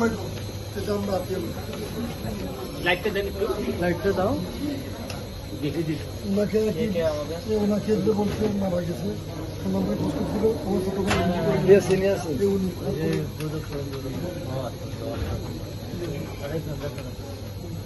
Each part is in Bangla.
আলাইকুম এটা আমরা লাইটটা দেন একটু লাইটটা দাও দেখে দিন ওনাকে নাকি ওনাকে যে বলছে মারা গেছে ওনাদের কষ্ট ছিল আমার ছোট ভাই উনি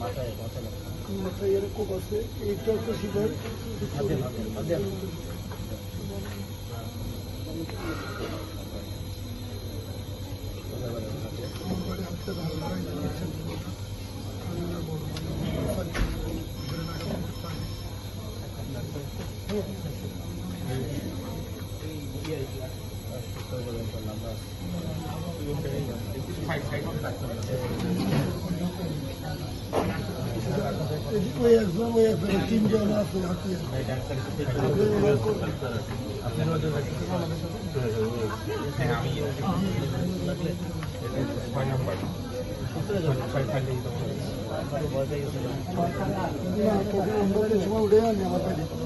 মাথায় মাথায় লাগছে। মাথায় এর কোপ আছে এইটা ওই একজন ওই একজন তিনজন আছে হাতে না তখন অন্যদের সময় উঠে আনি আমার বাড়ি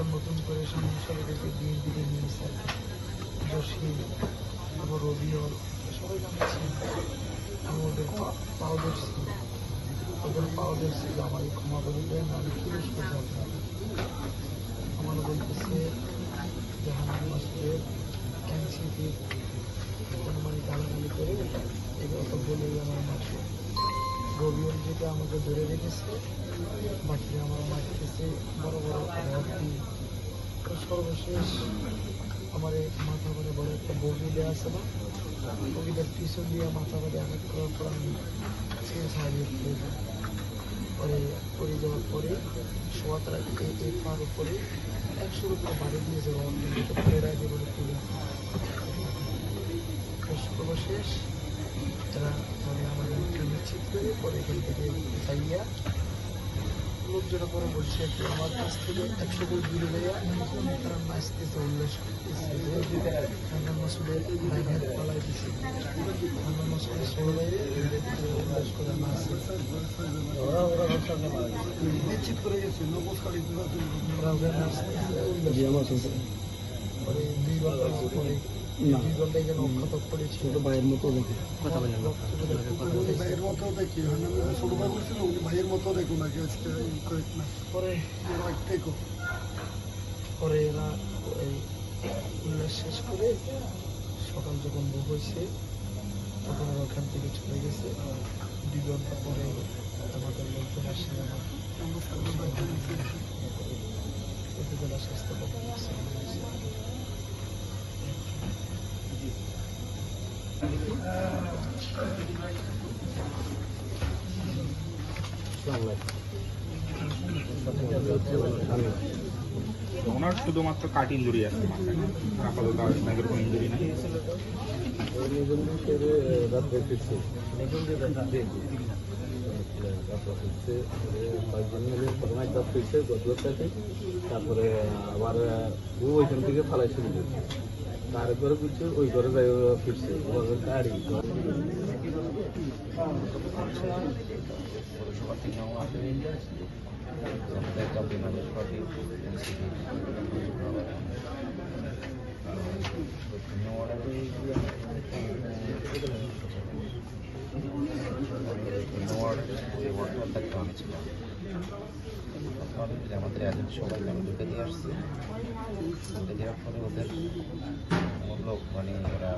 তারপর নতুন করে সমস্যা গেছে বিএনপিতে নিয়েছে জসিম তারপর রবিউল সবাই পাও পাও আমার মানে করে বলে আমার যেটা আমাকে ধরে রেখেছে বাকি আমার মারতেছে বড় বড় রড দিয়ে তো সর্বশেষ আমার মাথা করে বড় একটা বগি দেওয়া আছে না? বগিটার পিছন দিয়ে মাথা করে আঘাত করার পর আমি সে সাহায্য করে যাই। পরে পড়ে যাওয়ার পরে শোয়াতার আগে এই পার উপরে একশো রুপিয়া বাড়ি দিয়ে যেটা ফের আগে বলে তুলে সর্বশেষ তারা পরে আমাদের নিশ্চিত করে পরে এখান থেকে যাইয়া লোকজনে পরে বলছে আমার কাছ থেকে একশো বই দূরে যাইয়া তারা নাচতেছে উল্লাস করতেছে। খান্না মাসুদের পালাই দিছে। খান্না মাসুদের ষোলো বাইরে উল্লাস করে নাচছে ওরা ওরা। নিশ্চিত করে গেছে নবস কালী ওরা ওখানে নাচতেছে উল্লাস পরে দুই ঘণ্টা পরে দুই ঘণ্টা এখানে অক্ষত পড়েছিল ভাইয়ের মতো দেখে। কথা বলেন ভাইয়ের মতো দেখি ছোট ভাই বলছিল উনি ভাইয়ের মতো দেখো নাকি আজকে কয়েক মাস পরে এরা উল্লাস শেষ করে সকাল যখন ভোগ হয়েছে তখন ওরা ওখান থেকে চলে গেছে। দুই ঘণ্টা পরে আমাদের লোকজন আসে। আমার ওনার শুধুমাত্র কাট ইঞ্জুরি আছে মাথায়। আপাতত আপনাদের কোনো ইঞ্জুরি নাই। তারপরে আবার ও ওইখান থেকে ফালাইছিল তারপরে ফিরছে ওই ঘরে যাই ফিরছে। গাড়ি পৌরসভা থেকেও দায়িত্ব আমি ছিলাম আমাদের এজেন্ট সবাই আমি ঢুকে দিয়ে আসছি। ঢুকে দেওয়ার পরে ওদের লোক মানে ওরা